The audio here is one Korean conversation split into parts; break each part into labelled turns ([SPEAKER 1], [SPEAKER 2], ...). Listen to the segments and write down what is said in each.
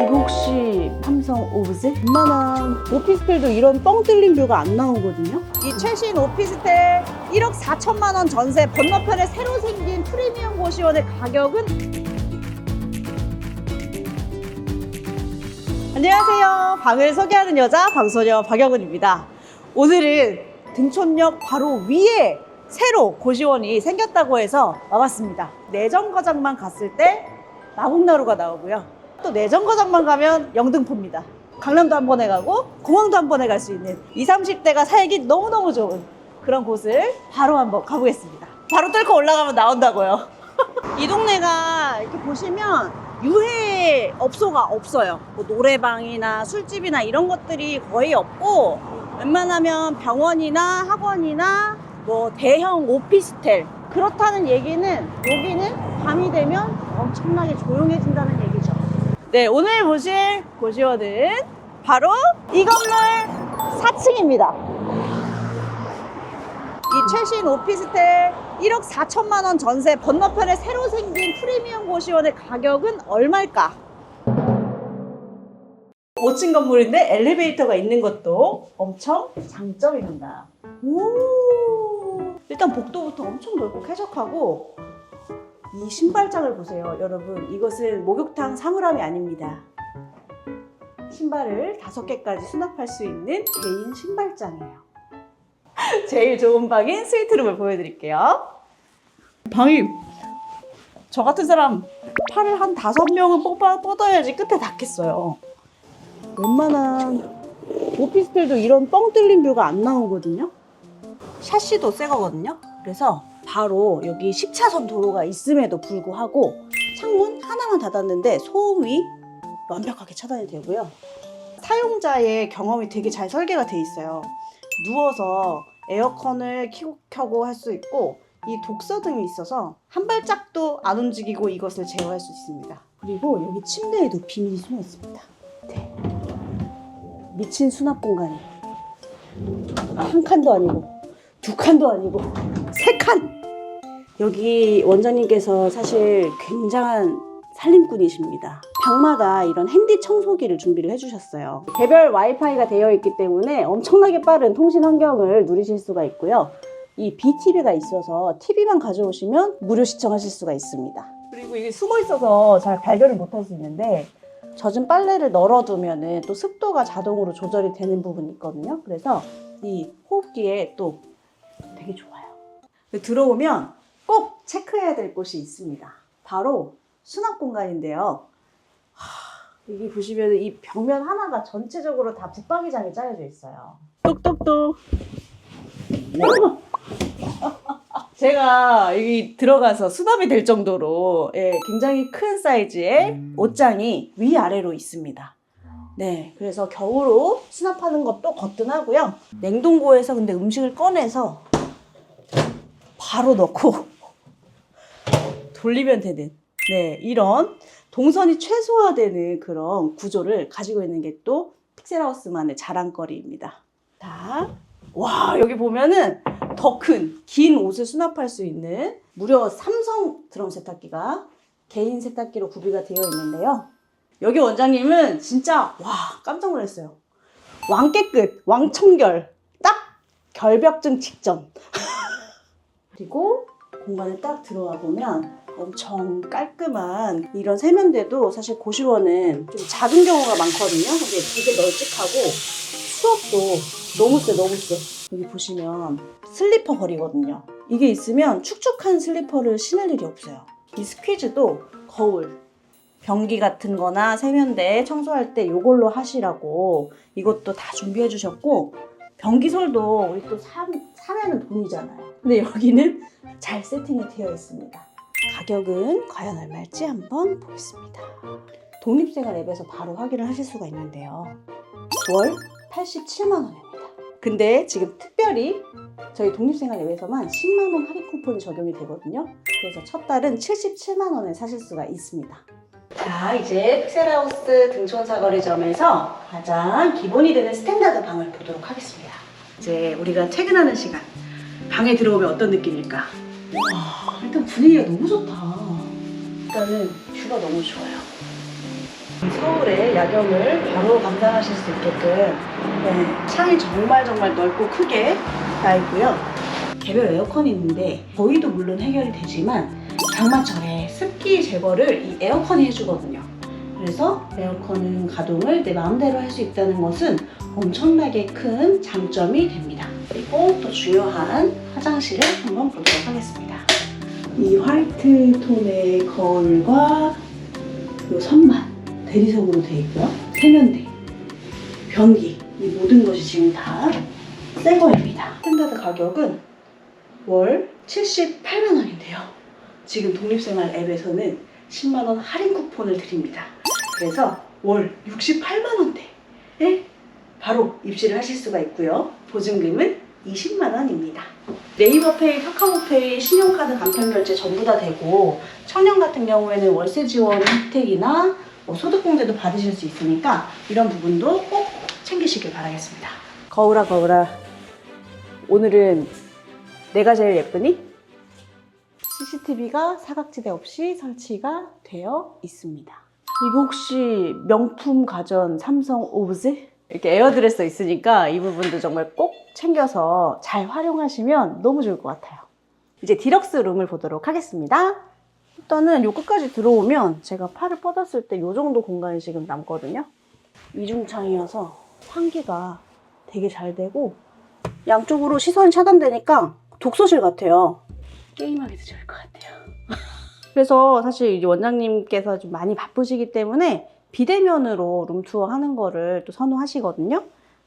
[SPEAKER 1] 이거 혹시 삼성 오브제? 웬만한 오피스텔도 이런 뻥 뚫린 뷰가 안 나오거든요?
[SPEAKER 2] 이 최신 오피스텔 1억 4천만 원 전세 건너편에 새로 생긴 프리미엄 고시원의 가격은 안녕하세요. 방을 소개하는 여자 방소녀 박영은입니다. 오늘은 등촌역 바로 위에 새로 고시원이 생겼다고 해서 와봤습니다. 내정거장만 갔을 때 마곡나루가 나오고요. 또 내정거장만 가면 영등포입니다. 강남도 한 번에 가고 공항도 한 번에 갈 수 있는 20, 30대가 살기 너무너무 좋은 그런 곳을 바로 한번 가보겠습니다. 바로 뚫고 올라가면 나온다고요. 이 동네가 이렇게 보시면 유해 업소가 없어요. 뭐 노래방이나 술집이나 이런 것들이 거의 없고 웬만하면 병원이나 학원이나 뭐 대형 오피스텔 그렇다는 얘기는 여기는 밤이 되면 엄청나게 조용해진다는 얘기죠. 네, 오늘 보실 고시원은 바로 이 건물 4층입니다. 이 최신 오피스텔 1억 4천만 원 전세 건너편에 새로 생긴 프리미엄 고시원의 가격은 얼마일까? 5층 건물인데 엘리베이터가 있는 것도 엄청 장점입니다. 오! 일단 복도부터 엄청 넓고 쾌적하고 이 신발장을 보세요, 여러분. 이것은 목욕탕 사물함이 아닙니다. 신발을 다섯 개까지 수납할 수 있는 개인 신발장이에요. 제일 좋은 방인 스위트룸을 보여드릴게요. 방이 저 같은 사람 팔을 한 다섯 명은 뽑아, 뻗어야지 끝에 닿겠어요. 웬만한 오피스텔도 이런 뻥 뚫린 뷰가 안 나오거든요. 샤시도 새 거거든요. 그래서 바로 여기 10차선 도로가 있음에도 불구하고 창문 하나만 닫았는데 소음이 완벽하게 차단이 되고요. 사용자의 경험이 되게 잘 설계가 돼 있어요. 누워서 에어컨을 켜고 켜고 할 수 있고 이 독서 등이 있어서 한 발짝도 안 움직이고 이것을 제어할 수 있습니다. 그리고 여기 침대에도 비밀이 숨어 있습니다. 네. 미친 수납 공간이 한 칸도 아니고 두 칸도 아니고 세 칸. 여기 원장님께서 사실 굉장한 살림꾼이십니다. 방마다 이런 핸디 청소기를 준비를 해주셨어요. 개별 와이파이가 되어 있기 때문에 엄청나게 빠른 통신 환경을 누리실 수가 있고요. 이 BTV가 있어서 TV만 가져오시면 무료 시청하실 수가 있습니다. 그리고 이게 숨어 있어서 잘 발견을 못할 수 있는데 젖은 빨래를 널어두면은 또 습도가 자동으로 조절이 되는 부분이 있거든요. 그래서 이 호흡기에 또 되게 좋아요. 들어오면 꼭 체크해야 될 곳이 있습니다. 바로 수납 공간인데요. 하, 여기 보시면 이 벽면 하나가 전체적으로 다 붙박이장이 짜여져 있어요. 똑똑똑. 제가 여기 들어가서 수납이 될 정도로 예, 굉장히 큰 사이즈의 옷장이 위아래로 있습니다. 네, 그래서 겨울옷 수납하는 것도 거뜬하고요. 냉동고에서 근데 음식을 꺼내서 바로 넣고 돌리면 되는 네, 이런 동선이 최소화되는 그런 구조를 가지고 있는 게 또 픽셀하우스만의 자랑거리입니다. 자, 와, 여기 보면은 더 큰, 긴 옷을 수납할 수 있는 무려 삼성 드럼 세탁기가 개인 세탁기로 구비가 되어 있는데요. 여기 원장님은 진짜, 와, 깜짝 놀랐어요. 왕깨끝, 왕청결, 딱 결벽증 직전. 그리고 공간에 딱 들어와 보면 엄청 깔끔한 이런 세면대도 사실 고시원은 좀 작은 경우가 많거든요. 근데 되게 널찍하고 수압도 너무 세, 너무 세. 여기 보시면 슬리퍼 거리거든요. 이게 있으면 축축한 슬리퍼를 신을 일이 없어요. 이 스퀴즈도 거울, 변기 같은 거나 세면대 청소할 때 이걸로 하시라고 이것도 다 준비해 주셨고 변기솔도 우리 또 사, 사면은 돈이잖아요. 근데 여기는 잘 세팅이 되어 있습니다. 가격은 과연 얼마일지 한번 보겠습니다. 독립생활 앱에서 바로 확인을 하실 수가 있는데요. 월 87만 원입니다. 근데 지금 특별히 저희 독립생활 앱에서만 10만 원 할인 쿠폰이 적용이 되거든요. 그래서 첫 달은 77만 원에 사실 수가 있습니다. 자, 이제 픽셀하우스 등촌 사거리점에서 가장 기본이 되는 스탠다드 방을 보도록 하겠습니다. 이제 우리가 퇴근하는 시간 방에 들어오면 어떤 느낌일까? 와, 일단 분위기가 너무 좋다. 일단은 뷰가 너무 좋아요. 서울의 야경을 바로 감상하실 수 있게끔 네, 창이 정말 정말 넓고 크게 나 있고요. 개별 에어컨이 있는데 더위도 물론 해결이 되지만 장마철에 습기 제거를 이 에어컨이 해주거든요. 그래서 에어컨은 가동을 내 마음대로 할 수 있다는 것은 엄청나게 큰 장점이 됩니다. 그리고 또 중요한 화장실을 한번 보도록 하겠습니다. 이 화이트 톤의 거울과 이 선반 대리석으로 되어 있고요. 세면대, 변기 이 모든 것이 지금 다 새 거입니다. 스탠다드 가격은 월 78만 원인데요. 지금 독립생활 앱에서는 10만 원 할인 쿠폰을 드립니다. 그래서 월 68만 원대에 바로 입시를 하실 수가 있고요. 보증금은 20만 원입니다. 네이버페이, 카카오페이, 신용카드 간편결제 전부 다 되고 청년 같은 경우에는 월세 지원 혜택이나 뭐 소득공제도 받으실 수 있으니까 이런 부분도 꼭 챙기시길 바라겠습니다. 거울아 거울아 오늘은 내가 제일 예쁘니? CCTV가 사각지대 없이 설치가 되어 있습니다. 이거 혹시 명품 가전 삼성 오브제? 이렇게 에어드레서 있으니까 이 부분도 정말 꼭 챙겨서 잘 활용하시면 너무 좋을 것 같아요. 이제 디럭스 룸을 보도록 하겠습니다. 일단은 요 끝까지 들어오면 제가 팔을 뻗었을 때 요 정도 공간이 지금 남거든요. 이중창이어서 환기가 되게 잘 되고 양쪽으로 시선이 차단되니까 독서실 같아요. 게임하기도 좋을 것 같아요. 그래서 사실 원장님께서 좀 많이 바쁘시기 때문에 비대면으로 룸투어 하는 거를 또 선호하시거든요.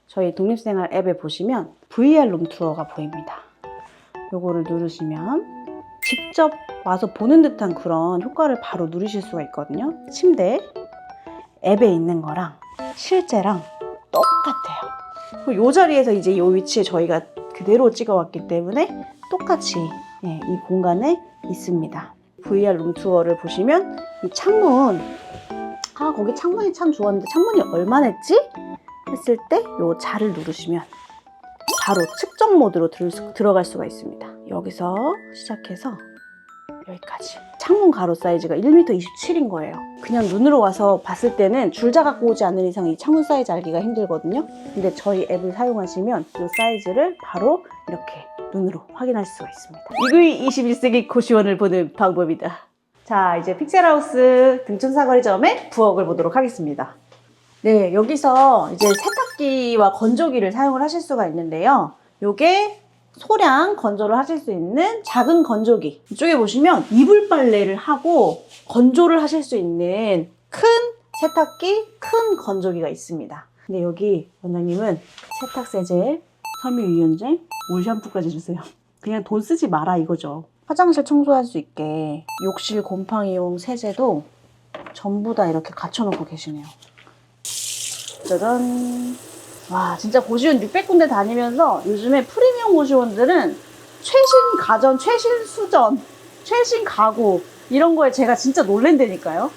[SPEAKER 2] 저희 독립생활 앱에 보시면 VR 룸투어가 보입니다. 요거를 누르시면 직접 와서 보는 듯한 그런 효과를 바로 누리실 수가 있거든요. 침대 앱에 있는 거랑 실제랑 똑같아요. 그리고 요 자리에서 이제 요 위치에 저희가 그대로 찍어왔기 때문에 똑같이 예, 이 공간에 있습니다. VR 룸투어를 보시면 이 창문 아 거기 창문이 참 좋았는데 창문이 얼마냈지? 했을 때요 자를 누르시면 바로 측정 모드로 들, 들어갈 수가 있습니다. 여기서 시작해서 여기까지. 창문 가로 사이즈가 1m 27인 거예요. 그냥 눈으로 와서 봤을 때는 줄자 갖고 오지 않는 이상 이 창문 사이즈 알기가 힘들거든요. 근데 저희 앱을 사용하시면 이 사이즈를 바로 이렇게 눈으로 확인할 수가 있습니다. 이구이 21세기 고시원을 보는 방법이다. 자, 이제 픽셀하우스 등촌사거리점의 부엌을 보도록 하겠습니다. 네, 여기서 이제 세탁기와 건조기를 사용을 하실 수가 있는데요. 요게 소량 건조를 하실 수 있는 작은 건조기. 이쪽에 보시면 이불 빨래를 하고 건조를 하실 수 있는 큰 세탁기, 큰 건조기가 있습니다. 근데 여기 원장님은 세탁 세제, 섬유 유연제, 올 샴푸까지 주세요. 그냥 돈 쓰지 마라 이거죠. 화장실 청소할 수 있게 욕실 곰팡이용 세제도 전부 다 이렇게 갖춰놓고 계시네요. 짜잔. 와, 진짜 고시원 600군데 다니면서 요즘에 프리미엄 고시원들은 최신 가전, 최신 수전, 최신 가구 이런 거에 제가 진짜 놀랜다니까요.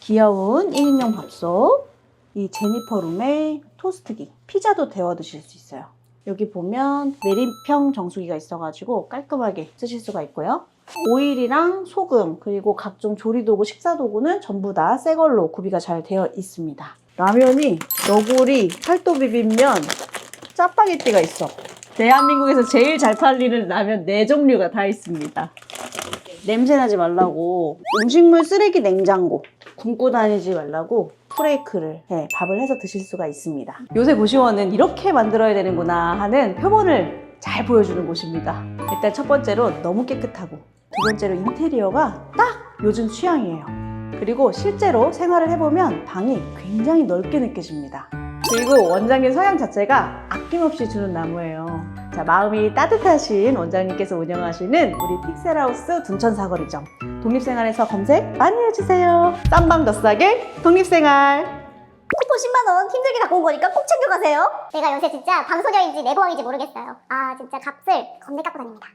[SPEAKER 2] 귀여운 1인용 밥솥, 이 제니퍼 룸의 토스트기, 피자도 데워 드실 수 있어요. 여기 보면 내림평 정수기가 있어가지고 깔끔하게 쓰실 수가 있고요. 오일이랑 소금 그리고 각종 조리도구, 식사도구는 전부 다 새 걸로 구비가 잘 되어 있습니다. 라면이 너구리, 팔도 비빔면, 짜파게티가 있어. 대한민국에서 제일 잘 팔리는 라면 4종류가 다 있습니다. 냄새 나지 말라고 음식물 쓰레기 냉장고 굶고 다니지 말라고 프레이크를 네, 밥을 해서 드실 수가 있습니다. 요새 고시원은 이렇게 만들어야 되는구나 하는 표본을 잘 보여주는 곳입니다. 일단 첫 번째로 너무 깨끗하고 두 번째로 인테리어가 딱 요즘 취향이에요. 그리고 실제로 생활을 해보면 방이 굉장히 넓게 느껴집니다. 그리고 원장님 서양 자체가 아낌없이 주는 나무예요. 자, 마음이 따뜻하신 원장님께서 운영하시는 우리 픽셀하우스 둔천사거리점. 독립생활에서 검색 많이 해주세요. 쌈방 더 싸게 독립생활.
[SPEAKER 3] 쿠폰 10만원 힘들게 갖고 온 거니까 꼭 챙겨가세요. 내가 요새 진짜 방소녀인지 내부왕인지 모르겠어요. 아, 진짜 값을 겁내 깎고 다닙니다.